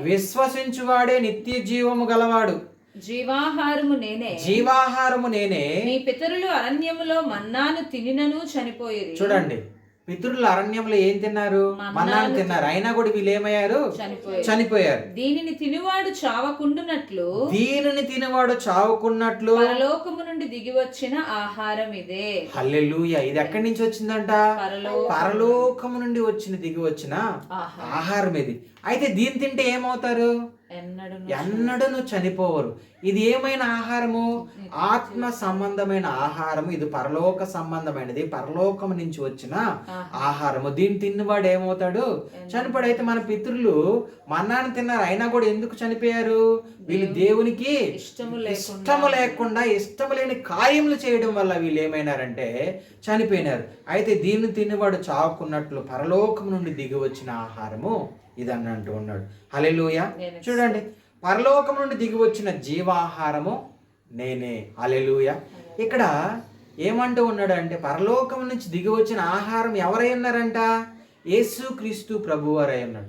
విశ్వసించువాడే నిత్య జీవము గలవాడు. జీవాహారము నేనే. జీవాహారము నేనే. మీ పితరులు అరణ్యములో మన్నాను తినినను చనిపోయేది. చూడండి. పితరులు అరణ్యంలో ఏం తిన్నారు? మన్నాను తిన్నారు. అయినా కూడా వీళ్ళు ఏమయ్యారు? చనిపోయారు. దీనిని తినివాడు చావకుండునట్లు. దీనిని తినవాడు చావుకున్నట్లు పరలోకము నుండి దిగి వచ్చిన ఆహారం ఇదే. హల్లెలూయా. ఇది ఎక్కడి నుంచి వచ్చిందంట? పరలో పరలోకము నుండి వచ్చిన దిగి వచ్చిన ఆహారం. ఇది. అయితే దీన్ని తింటే ఏమవుతారు? ఎన్నడు ఎన్నడను చనిపోవరు. ఇది ఏమైన ఆహారము? ఆత్మ సంబంధమైన ఆహారము. ఇది పరలోక సంబంధమైనది. పరలోకము నుంచి వచ్చిన ఆహారము. దీన్ని తిన్నవాడు ఏమవుతాడు? చనిపోడు అయితే మన పితృలు మన్నాన్ని తిన్నారు. అయినా కూడా ఎందుకు చనిపోయారు? వీళ్ళు దేవునికి ఇష్టము లేకుండా ఇష్టము లేని కార్యములు చేయడం వల్ల వీళ్ళు ఏమైనారంటే చనిపోయినారు. అయితే దీన్ని తిన్నవాడు చావుకున్నట్లు పరలోకం నుండి దిగి వచ్చిన ఆహారము. ఇది అని అంటూ ఉన్నాడు నేను చూడండి. పరలోకం నుండి దిగి వచ్చిన జీవాహారము నేనే. హలెలూయ ఇక్కడ ఏమంటూ ఉన్నాడు అంటే పరలోకం నుంచి దిగి వచ్చిన ఆహారం ఎవరై ఉన్నారంట? యేసు క్రీస్తు ప్రభువారై ఉన్నాడు.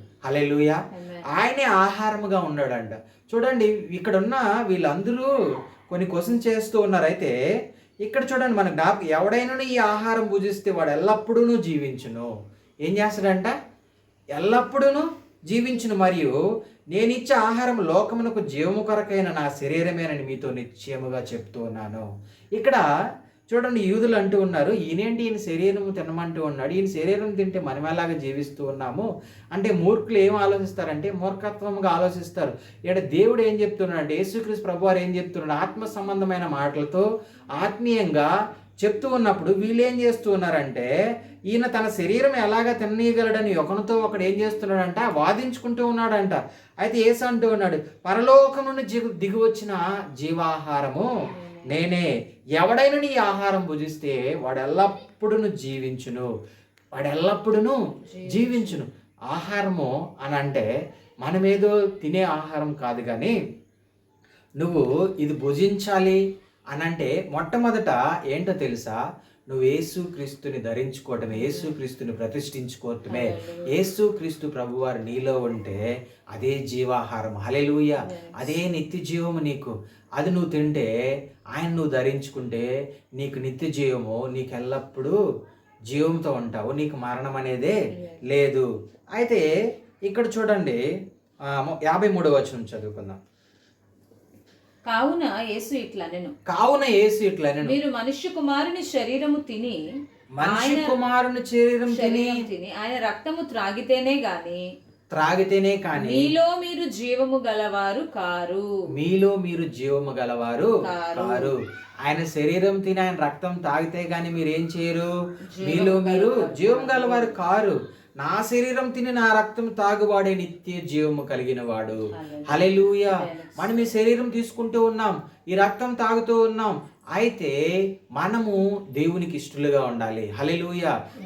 Amen. ఆయనే ఆహారముగా ఉన్నాడంట. చూడండి ఇక్కడ ఉన్న వీళ్ళందరూ కొన్ని క్వశ్చన్ చేస్తూ ఉన్నారు అయితే ఇక్కడ చూడండి మన జ్ఞాపకం ఎవడైనా ఈ ఆహారం భుజిస్తే వాడు ఎల్లప్పుడూ జీవించును. ఏం చేస్తాడంట? ఎల్లప్పుడూ జీవించును మరియు నేను ఇచ్చే ఆహారం లోకమునకు జీవము కొరకైన నా శరీరమేనని మీతో నిశ్చయముగా చెప్తూ ఉన్నాను. ఇక్కడ చూడండి యూదులు అంటూ ఉన్నారు ఈయనేంటి? ఈయన శరీరం తినమంటూ ఉన్నాడు. ఈయన శరీరం తింటే మనం ఎలాగా జీవిస్తూ ఉన్నాము? అంటే మూర్ఖులు ఏం ఆలోచిస్తారంటే మూర్ఖత్వంగా ఆలోచిస్తారు. ఇక్కడ దేవుడు ఏం చెప్తున్నాడు? అంటే యేసుక్రీస్తు ప్రభు వారు ఏం చెప్తున్నాడు? ఆత్మ సంబంధమైన మాటలతో ఆత్మీయంగా చెప్తూ ఉన్నప్పుడు వీళ్ళు ఏం చేస్తూ ఉన్నారంటే ఈయన తన శరీరం ఎలాగ తిన్నీయగలడని ఒకరితో ఒకడు ఏం చేస్తున్నాడంట వాదించుకుంటూ ఉన్నాడంట. అయితే ఏసు అంటూ ఉన్నాడు పరలోకం నుండి దిగు దిగి వచ్చిన జీవాహారము నేనే. ఎవడైనా నీ ఆహారం భుజిస్తే వాడు ఎల్లప్పుడూ జీవించును. వాడు ఎల్లప్పుడూ జీవించును. ఆహారము అని అంటే మనమేదో తినే ఆహారం కాదు కానీ నువ్వు ఇది భుజించాలి అని అంటే మొట్టమొదట ఏంటో తెలుసా? నువ్వు యేసు క్రీస్తుని ధరించుకోవటమే యేసు క్రీస్తుని ప్రతిష్ఠించుకోవటమే. యేసు క్రీస్తు ప్రభువారు నీలో ఉంటే అదే జీవాహారం. హలెలూయ అదే నిత్య జీవము నీకు. అది నువ్వు తింటే ఆయన నువ్వు ధరించుకుంటే నీకు నిత్య జీవము నీకు ఎల్లప్పుడూ జీవంతో ఉంటావు. నీకు మరణం అనేదే లేదు. అయితే ఇక్కడ చూడండి యాభై మూడవ వచనం చదువుకుందాం. కావున యేసు ఇట్లా నేను కావున యేసు ఇట్లా నేను మీరు మనుష్య కుమారుని శరీరము తిని మనిషి కుమారుని శరీరం తిని తిని ఆయన రక్తము త్రాగితేనే గాని త్రాగితేనే కానీ మీలో మీరు జీవము గలవారు కారు. మీలో మీరు జీవము గలవారు. కారు. ఆయన శరీరం తిని ఆయన రక్తం తాగితే గాని మీరు ఏం చేయరు మీలో మీరు జీవం గలవారు కారు. నా శరీరం తిని నా రక్తం తాగువాడే నిత్య జీవము కలిగిన వాడు హలెలూయ మనం ఈ శరీరం తీసుకుంటూ ఉన్నాం ఈ రక్తం తాగుతూ ఉన్నాం. అయితే మనము దేవునికి ఇష్టలుగా ఉండాలి. హలెలూయ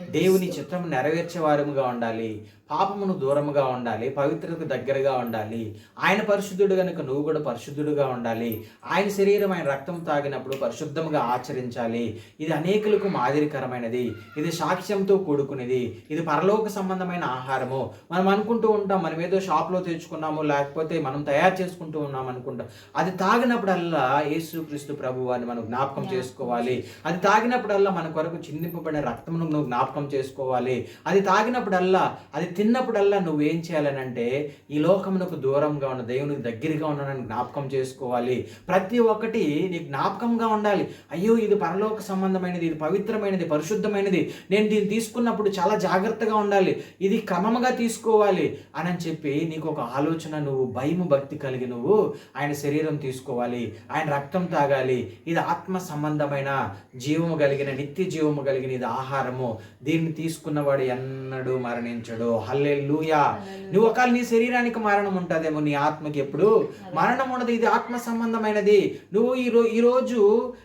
దేవుని చిత్రం నెరవేర్చే వారముగా ఉండాలి. పాపమును దూరముగా ఉండాలి పవిత్రతకు దగ్గరగా ఉండాలి. ఆయన పరిశుద్ధుడు కనుక నువ్వు కూడా పరిశుద్ధుడుగా ఉండాలి. ఆయన శరీరం ఆయన రక్తం తాగినప్పుడు పరిశుద్ధముగా ఆచరించాలి. ఇది అనేకులకు మాదిరికరమైనది. ఇది సాక్ష్యంతో కూడుకునేది ఇది పరలోక సంబంధమైన ఆహారము. మనం అనుకుంటూ ఉంటాం మనం ఏదో షాప్లో తెచ్చుకున్నాము లేకపోతే మనం తయారు చేసుకుంటూ ఉన్నాం అనుకుంటాం. అది తాగినప్పుడల్లా యేసుక్రీస్తు ప్రభు అని మనం జ్ఞాపకం చేసుకోవాలి. అది తాగినప్పుడల్లా మన కొరకు చిందింపబడిన రక్తమును నువ్వు జ్ఞాపకం చేసుకోవాలి. అది తాగినప్పుడల్లా అది తిన్నప్పుడల్లా నువ్వు ఏం చేయాలనంటే ఈ లోకమునకు దూరంగా ఉన్న దేవునికి దగ్గరగా ఉన్నానని జ్ఞాపకం చేసుకోవాలి. ప్రతి ఒక్కటి నీ జ్ఞాపకంగా ఉండాలి. అయ్యో ఇది పరలోక సంబంధమైనది ఇది పవిత్రమైనది పరిశుద్ధమైనది. నేను దీన్ని తీసుకున్నప్పుడు చాలా జాగ్రత్తగా ఉండాలి. ఇది క్రమముగా తీసుకోవాలి అని అని చెప్పి నీకు ఒక ఆలోచన నువ్వు భయము భక్తి కలిగి నువ్వు ఆయన శరీరం తీసుకోవాలి. ఆయన రక్తం తాగాలి. ఇది ఆత్మ సంబంధమైన జీవము కలిగిన నిత్య జీవము కలిగిన ఇది ఆహారము. దీన్ని తీసుకున్నవాడు ఎన్నడూ మరణించడు. హల్లెలూయా. నువ్వు ఒకవేళ నీ శరీరానికి మరణం ఉంటుందేమో నీ ఆత్మకి ఎప్పుడు? మరణం ఉండదు ఇది ఆత్మ సంబంధమైనది. నువ్వు ఈ రో ఈరోజు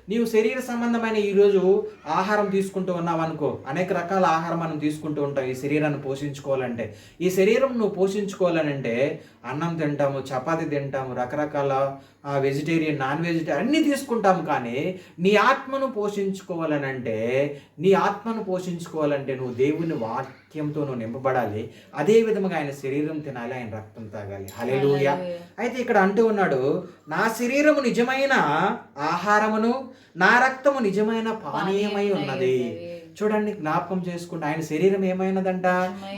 నీవు శరీర సంబంధమైన ఈరోజు ఆహారం తీసుకుంటూ ఉన్నావు అనుకో. అనేక రకాల ఆహారం మనం తీసుకుంటూ ఉంటాం ఈ శరీరాన్ని పోషించుకోవాలంటే. ఈ శరీరం నువ్వు పోషించుకోవాలనంటే అన్నం తింటాము చపాతి తింటాము రకరకాల వెజిటేరియన్ నాన్ వెజిటేరియన్ అన్నీ తీసుకుంటాము కానీ నీ ఆత్మను పోషించుకోవాలనంటే నీ ఆత్మను పోషించుకోవాలంటే నువ్వు దేవుని వాక్యంతో నువ్వు నింపబడాలి. అదే విధముగా ఆయన శరీరం తినాలి ఆయన రక్తం తాగాలి. హల్లెలూయా. అయితే ఇక్కడ అంటూ ఉన్నాడు నా శరీరము నిజమైన ఆహారమును నా రక్తము నిజమైన పానీయమై ఉన్నది. చూడండి జ్ఞాపకం చేసుకుంటే ఆయన శరీరం ఏమైనదంట?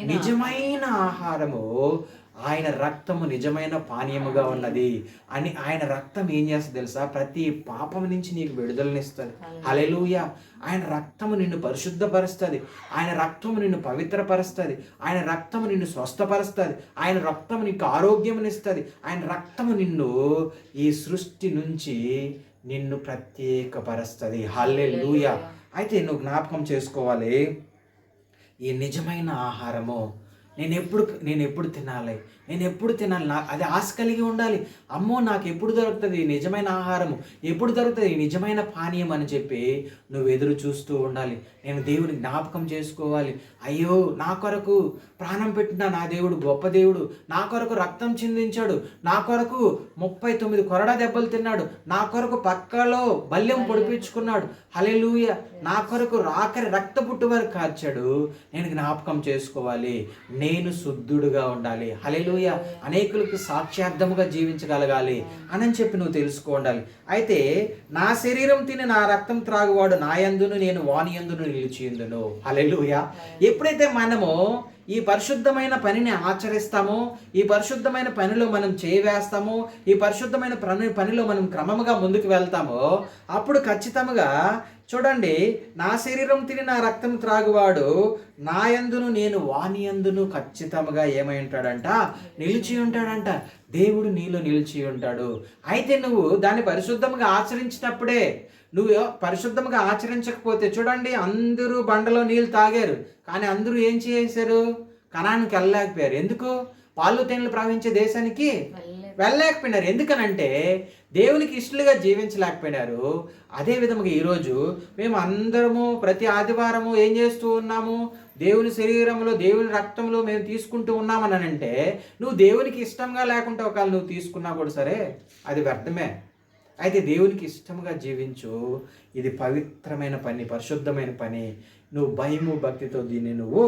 నిజమైన ఆహారము. ఆయన రక్తము నిజమైన పానీయముగా ఉన్నది అని ఆయన రక్తం ఏం చేస్తుంది తెలుసా? ప్రతి పాపం నుంచి నీకు విడుదలనిస్తుంది హలెలూయ ఆయన రక్తము నిన్ను పరిశుద్ధపరుస్తుంది. ఆయన రక్తము నిన్ను పవిత్రపరుస్తుంది. ఆయన రక్తము నిన్ను స్వస్థపరుస్తుంది. ఆయన రక్తము నీకు ఆరోగ్యమునిస్తుంది ఆయన రక్తము నిన్ను ఈ సృష్టి నుంచి నిన్ను ప్రత్యేకపరుస్తుంది. హల్లెలూయ. అయితే నువ్వు జ్ఞాపకం చేసుకోవాలి. ఈ నిజమైన ఆహారము నేను ఎప్పుడు నేను ఎప్పుడు తినాలి? నేను ఎప్పుడు తినాలి? నా అది ఆశ కలిగి ఉండాలి. అమ్మో నాకు ఎప్పుడు దొరుకుతుంది? నిజమైన ఆహారము. ఎప్పుడు దొరుకుతుంది? నిజమైన పానీయం అని చెప్పి నువ్వు ఎదురు చూస్తూ ఉండాలి. నేను దేవుని జ్ఞాపకం చేసుకోవాలి. అయ్యో నా కొరకు ప్రాణం పెట్టిన నా దేవుడు గొప్ప దేవుడు. నా కొరకు రక్తం చిందించాడు. నా కొరకు ముప్పై తొమ్మిది కొరడా దెబ్బలు తిన్నాడు. నా కొరకు పక్కలో బల్యం పొడిపించుకున్నాడు. హలెలూయ నా కొరకు రాకరి రక్త పుట్టు వరకు కార్చాడు నేను జ్ఞాపకం చేసుకోవాలి. నేను శుద్ధుడుగా ఉండాలి. హలెలూయ అనేకులకు సాక్ష్యార్థముగా జీవించగలగాలి అని చెప్పి నువ్వు తెలుసుకో ఉండాలి. అయితే నా శరీరం తిని నా రక్తం త్రాగువాడు నా యందును నేను వాని యందును నిలిచియుందును. హలెలూయ ఎప్పుడైతే మనము ఈ పరిశుద్ధమైన పనిని ఆచరిస్తామో. ఈ పరిశుద్ధమైన పనిలో మనం చేయవేస్తామో ఈ పరిశుద్ధమైన పని పనిలో మనం క్రమముగా ముందుకు వెళ్తామో. అప్పుడు ఖచ్చితంగా చూడండి నా శరీరం తిని నా రక్తం త్రాగువాడు నా యందును నేను వాని యందును ఖచ్చితంగా ఏమై ఉంటాడంట? నిలిచి ఉంటాడంట. దేవుడు నీలో నిలిచి ఉంటాడు. అయితే నువ్వు దాన్ని పరిశుద్ధంగా ఆచరించినప్పుడే నువ్వు పరిశుద్ధంగా ఆచరించకపోతే చూడండి అందరూ బండలో నీళ్ళు తాగారు. కానీ అందరూ ఏం చేశారు కణానికి వెళ్ళలేకపోయారు. ఎందుకు? పాలు తేనెలు ప్రవహించే దేశానికి వెళ్ళలేకపోయినారు. ఎందుకనంటే దేవునికి ఇష్టలుగా జీవించలేకపోయినారు. అదే విధముగా ఈరోజు మేము అందరము ప్రతి ఆదివారము ఏం చేస్తూ ఉన్నాము? దేవుని శరీరంలో దేవుని రక్తంలో మేము తీసుకుంటూ ఉన్నామని అంటే నువ్వు దేవునికి ఇష్టంగా లేకుంటే ఒకవేళ నువ్వు తీసుకున్నా కూడా సరే అది వ్యర్థమే. అయితే దేవునికి ఇష్టంగా జీవించు. ఇది పవిత్రమైన పని పరిశుద్ధమైన పని. నువ్వు భయము భక్తితో దీన్ని నువ్వు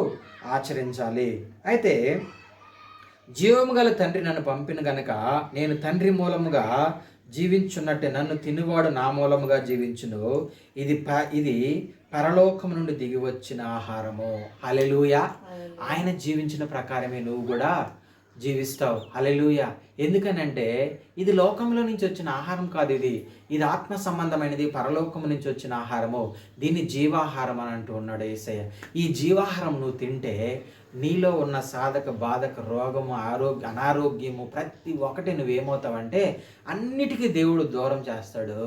ఆచరించాలి. అయితే జీవము గల తండ్రి నన్ను పంపిన గనక నేను తండ్రి మూలముగా జీవించున్నట్టే నన్ను తినువాడు నా మూలముగా జీవించును. ఇది ప ఇది పరలోకం నుండి దిగి వచ్చిన ఆహారము హలెలూయ ఆయన జీవించిన ప్రకారమే నువ్వు కూడా జీవిస్తావు. హలెలూయ ఎందుకనంటే ఇది లోకంలో నుంచి వచ్చిన ఆహారం కాదు ఇది. ఇది ఆత్మ సంబంధమైనది పరలోకం నుంచి వచ్చిన ఆహారము. దీన్ని జీవాహారం అని అంటూ ఉన్నాడు ఏసయ్య. ఈ జీవాహారం నువ్వు తింటే నీలో ఉన్న సాధక బాధక రోగము ఆరోగ్య అనారోగ్యము ప్రతి ఒక్కటి నువ్వేమవుతావంటే అన్నిటికీ దేవుడు దూరం చేస్తాడు.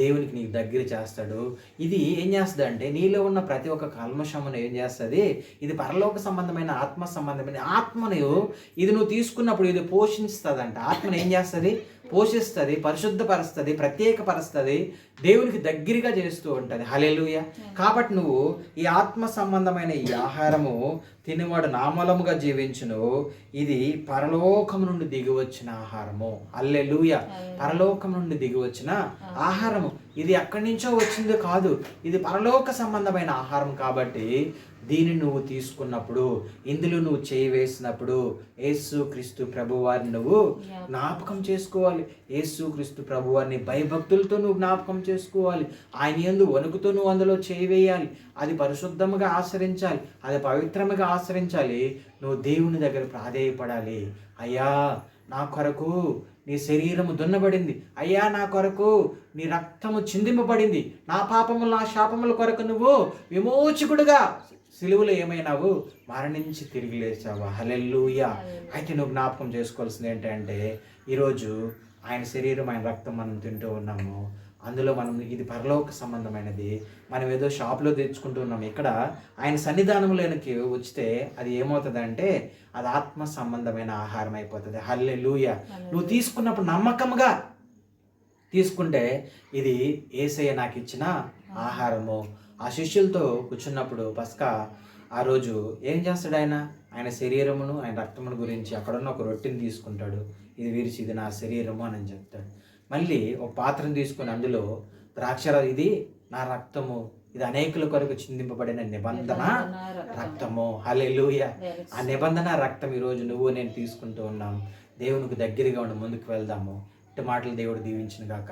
దేవునికి నీకు దగ్గర చేస్తాడు. ఇది ఏం చేస్తుంది అంటే నీలో ఉన్న ప్రతి ఒక్క కల్మషమును ఏం చేస్తుంది? ఇది పరలోక సంబంధమైన ఆత్మ సంబంధమైన ఆత్మను ఇది నువ్వు తీసుకున్నప్పుడు ఇది పోషిస్తుంది పోషిస్తుందంట ఆత్మను ఏం చేస్తుంది? పోషిస్తుంది పరిశుద్ధపరుస్తుంది ప్రత్యేకపరుస్తుంది దేవునికి దగ్గరగా చేస్తూ ఉంటుంది. హలెలుయ కాబట్టి నువ్వు ఈ ఆత్మ సంబంధమైన ఈ ఆహారము తినేవాడు నామలముగా జీవించును. ఇది పరలోకం నుండి దిగి వచ్చిన ఆహారము అల్లెలుయ పరలోకం నుండి దిగి వచ్చిన ఆహారము. ఇది ఎక్కడి నుంచో వచ్చింది కాదు. ఇది పరలోక సంబంధమైన ఆహారం కాబట్టి దీన్ని నువ్వు తీసుకున్నప్పుడు ఇందులో నువ్వు చేయి వేసినప్పుడు యేసు క్రీస్తు ప్రభువారిని నువ్వు జ్ఞాపకం చేసుకోవాలి. యేసు క్రీస్తు ప్రభువారిని భయభక్తులతో నువ్వు జ్ఞాపకం చేసుకోవాలి. ఆయన ఎందు వణుకుతో నువ్వు అందులో చేయి వేయాలి అది పరిశుద్ధముగా ఆచరించాలి. అది పవిత్రముగా ఆచరించాలి. నువ్వు దేవుని దగ్గర ప్రాధేయపడాలి. అయ్యా నా కొరకు నీ శరీరము దున్నబడింది. అయ్యా నా కొరకు నీ రక్తము చిందింపబడింది. నా పాపములు నా శాపముల కొరకు నువ్వు విమోచకుడుగా సిలువలో ఏమైనావు? మరణించి తిరిగి లేచావా? హలెల్లుయా. అయితే నువ్వు జ్ఞాపకం చేసుకోవాల్సింది ఏంటంటే ఈరోజు ఆయన శరీరం ఆయన రక్తం మనం తింటూ ఉన్నాము. అందులో మనం ఇది పరలోక సంబంధమైనది. మనం ఏదో షాప్లో తెచ్చుకుంటూ ఉన్నాం. ఇక్కడ ఆయన సన్నిధానంలోనికి వచ్చితే అది ఏమవుతుంది అది ఆత్మ సంబంధమైన ఆహారం అయిపోతుంది. హల్లే నువ్వు తీసుకున్నప్పుడు నమ్మకంగా తీసుకుంటే ఇది ఏసయ్య నాకు ఇచ్చిన ఆహారము. ఆ శిష్యులతో కూర్చున్నప్పుడు పస్కా ఆ రోజు ఏం చేస్తాడు ఆయన? ఆయన శరీరమును ఆయన రక్తమును గురించి అక్కడున్న ఒక రొట్టెని తీసుకుంటాడు. ఇది విరిచి ఇది నా శరీరము అని చెప్తాడు. మళ్ళీ ఒక పాత్రను తీసుకొని అందులో ద్రాక్షర ఇది నా రక్తము ఇది అనేకుల కొరకు చిందింపబడిన నిబంధన రక్తము. హల్లెలూయ. ఆ నిబంధన రక్తం ఈరోజు నువ్వు నేను తీసుకుంటూ ఉన్నాం. దేవునికి దగ్గరగా ఉండి ముందుకు వెళ్దాము. ఇటు మాటలు దేవుడు దీవించిన గాక.